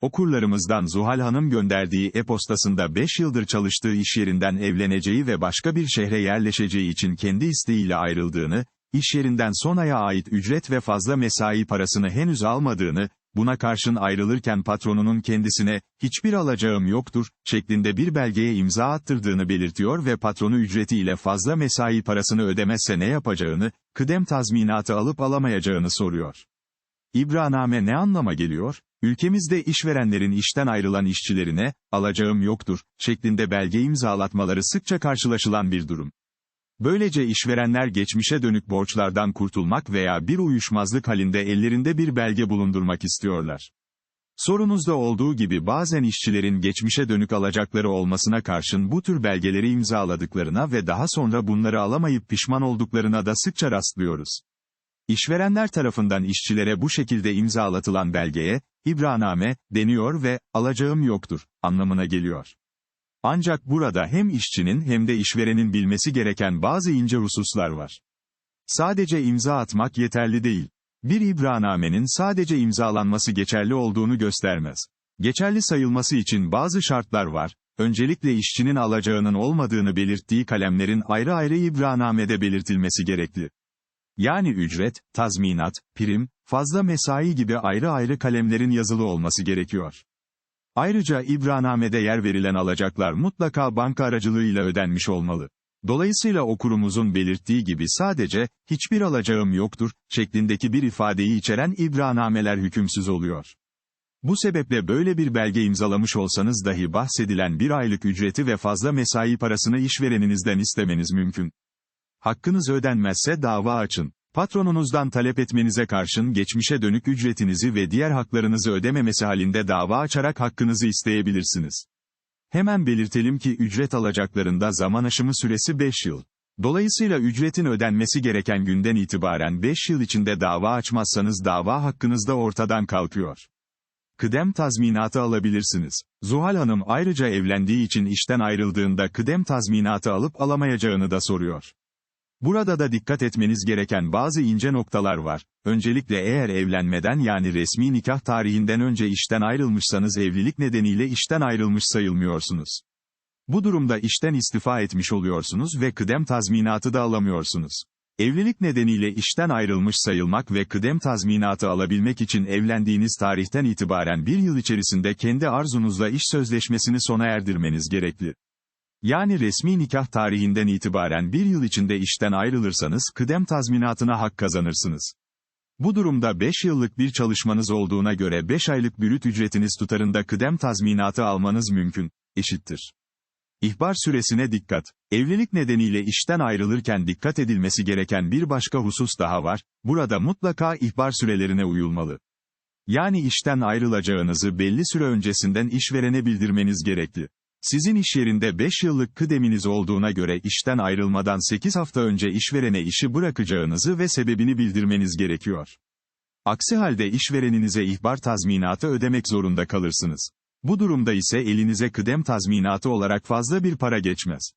Okurlarımızdan Zuhal Hanım gönderdiği e-postasında 5 yıldır çalıştığı iş yerinden evleneceği ve başka bir şehre yerleşeceği için kendi isteğiyle ayrıldığını, iş yerinden son aya ait ücret ve fazla mesai parasını henüz almadığını, buna karşın ayrılırken patronunun kendisine, hiçbir alacağım yoktur, şeklinde bir belgeye imza attırdığını belirtiyor ve patronu ücretiyle fazla mesai parasını ödemezse ne yapacağını, kıdem tazminatı alıp alamayacağını soruyor. İbraname ne anlama geliyor? Ülkemizde işverenlerin işten ayrılan işçilerine, alacağım yoktur, şeklinde belge imzalatmaları sıkça karşılaşılan bir durum. Böylece işverenler geçmişe dönük borçlardan kurtulmak veya bir uyuşmazlık halinde ellerinde bir belge bulundurmak istiyorlar. Sorunuzda olduğu gibi bazen işçilerin geçmişe dönük alacakları olmasına karşın bu tür belgeleri imzaladıklarına ve daha sonra bunları alamayıp pişman olduklarına da sıkça rastlıyoruz. İşverenler tarafından işçilere bu şekilde imzalatılan belgeye, ibraname, deniyor ve, alacağım yoktur, anlamına geliyor. Ancak burada hem işçinin hem de işverenin bilmesi gereken bazı ince hususlar var. Sadece imza atmak yeterli değil. Bir ibranamenin sadece imzalanması geçerli olduğunu göstermez. Geçerli sayılması için bazı şartlar var, öncelikle işçinin alacağının olmadığını belirttiği kalemlerin ayrı ayrı ibranamede belirtilmesi gerekli. Yani ücret, tazminat, prim, fazla mesai gibi ayrı ayrı kalemlerin yazılı olması gerekiyor. Ayrıca ibranamede yer verilen alacaklar mutlaka banka aracılığıyla ödenmiş olmalı. Dolayısıyla okurumuzun belirttiği gibi sadece, hiçbir alacağım yoktur, şeklindeki bir ifadeyi içeren ibranameler hükümsüz oluyor. Bu sebeple böyle bir belge imzalamış olsanız dahi bahsedilen bir aylık ücreti ve fazla mesai parasını işvereninizden istemeniz mümkün. Hakkınız ödenmezse dava açın. Patronunuzdan talep etmenize karşın geçmişe dönük ücretinizi ve diğer haklarınızı ödememesi halinde dava açarak hakkınızı isteyebilirsiniz. Hemen belirtelim ki ücret alacaklarında zaman aşımı süresi 5 yıl. Dolayısıyla ücretin ödenmesi gereken günden itibaren 5 yıl içinde dava açmazsanız dava hakkınız da ortadan kalkıyor. Kıdem tazminatı alabilirsiniz. Zuhal Hanım ayrıca evlendiği için işten ayrıldığında kıdem tazminatı alıp alamayacağını da soruyor. Burada da dikkat etmeniz gereken bazı ince noktalar var. Öncelikle eğer evlenmeden yani resmi nikah tarihinden önce işten ayrılmışsanız evlilik nedeniyle işten ayrılmış sayılmıyorsunuz. Bu durumda işten istifa etmiş oluyorsunuz ve kıdem tazminatı da alamıyorsunuz. Evlilik nedeniyle işten ayrılmış sayılmak ve kıdem tazminatı alabilmek için evlendiğiniz tarihten itibaren bir yıl içerisinde kendi arzunuzla iş sözleşmesini sona erdirmeniz gerekli. Yani resmi nikah tarihinden itibaren bir yıl içinde işten ayrılırsanız kıdem tazminatına hak kazanırsınız. Bu durumda 5 yıllık bir çalışmanız olduğuna göre 5 aylık bürüt ücretiniz tutarında kıdem tazminatı almanız mümkün, eşittir. İhbar süresine dikkat. Evlilik nedeniyle işten ayrılırken dikkat edilmesi gereken bir başka husus daha var, burada mutlaka ihbar sürelerine uyulmalı. Yani işten ayrılacağınızı belli süre öncesinden işverene bildirmeniz gerekli. Sizin iş yerinde 5 yıllık kıdeminiz olduğuna göre işten ayrılmadan 8 hafta önce işverene işi bırakacağınızı ve sebebini bildirmeniz gerekiyor. Aksi halde işvereninize ihbar tazminatı ödemek zorunda kalırsınız. Bu durumda ise elinize kıdem tazminatı olarak fazla bir para geçmez.